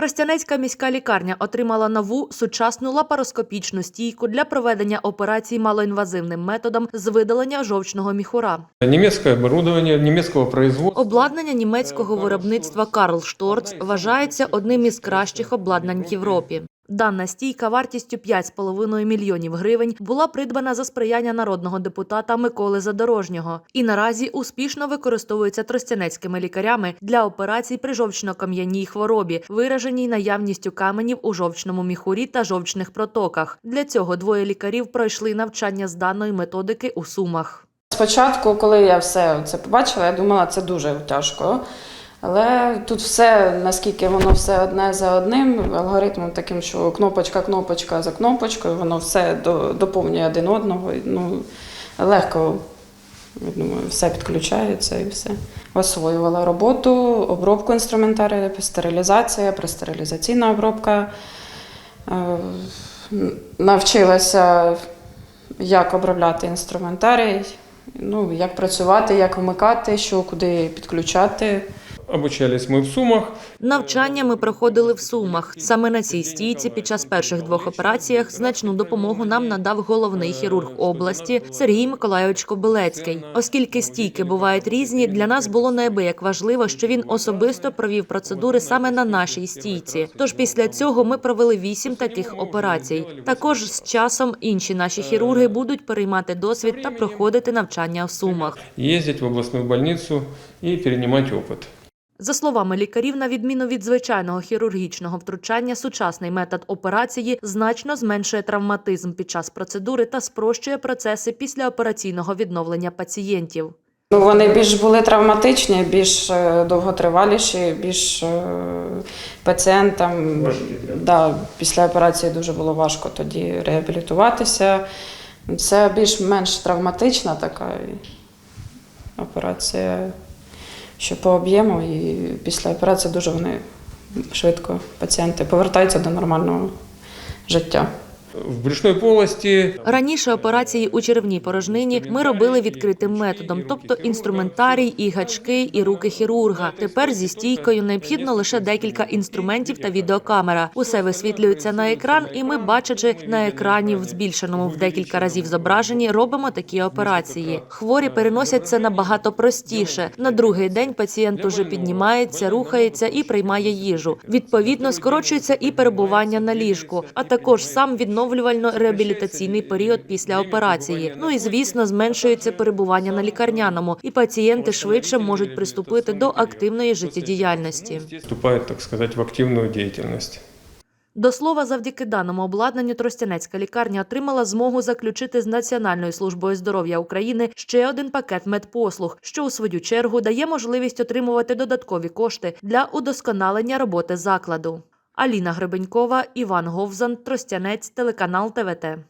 Тростянецька міська лікарня отримала нову сучасну лапароскопічну стійку для проведення операцій малоінвазивним методом з видалення жовчного міхура. Німецьке оборудовання німецького производства. Обладнання німецького виробництва Карл Шторц вважається одним із кращих обладнань в Європі. Дана стійка вартістю 5,5 мільйонів гривень була придбана за сприяння народного депутата Миколи Задорожнього і наразі успішно використовується тростянецькими лікарями для операцій при жовчно-кам'яній хворобі, вираженій наявністю каменів у жовчному міхурі та жовчних протоках. Для цього двоє лікарів пройшли навчання з даної методики у Сумах. Спочатку, коли я все це побачила, я думала, це дуже тяжко. Але тут все, наскільки воно все одне за одним, алгоритмом таким, що кнопочка, кнопочка за кнопочкою, воно все до- доповнює один одного. Ну, легко, я думаю, все підключається і все. Освоювала роботу, обробку інструментарію, стерилізація, престерилізаційна обробка. Е, Навчилася, як обробляти інструментарій, ну, як працювати, як вмикати, що куди підключати. Обучались мы в Сумах. Навчання ми проходили в Сумах. Саме на цій стійці під час перших двох операціях значну допомогу нам надав головний хірург області Сергій Миколайович Кобилецький. Оскільки стійки бувають різні, для нас було неабияк важливо, що він особисто провів процедури саме на нашій стійці. Тож після цього ми провели вісім таких операцій. Також з часом інші наші хірурги будуть переймати досвід та проходити навчання в Сумах. Ездить в областную больницу и перенимать опыт. За словами лікарів, на відміну від звичайного хірургічного втручання, сучасний метод операції значно зменшує травматизм під час процедури та спрощує процеси післяопераційного відновлення пацієнтів. Ну, вони більш були травматичні, більш е, довготриваліші, більш е, пацієнтам да, після операції дуже було важко тоді реабілітуватися. Це більш-менш травматична така операція, що по об'єму, і після операції дуже вони швидко пацієнти повертаються до нормального життя. В брюшной полости Раніше операції у черевній порожнині ми робили відкритим методом, тобто інструментарій, і гачки, і руки хірурга. Тепер зі стійкою необхідно лише декілька інструментів та відеокамера. Усе висвітлюється на екран, і ми, бачачи на екрані в збільшеному в декілька разів зображенні, робимо такі операції. Хворі переносять це набагато простіше. На другий день пацієнт уже піднімається, рухається і приймає їжу. Відповідно, скорочується і перебування на ліжку, а також сам відновлювально-реабілітаційний період після операції. Ну і звісно, зменшується перебування на лікарняному, і пацієнти швидше можуть приступити до активної життєдіяльності. вступает, так сказать, в активную деятельность. До слова, завдяки даному обладнанню Тростянецька лікарня отримала змогу заключити з Національною службою здоров'я України ще один пакет медпослуг, що у свою чергу дає можливість отримувати додаткові кошти для удосконалення роботи закладу. Аліна Гребенькова, Іван Говзан, Тростянець, телеканал ТВТ.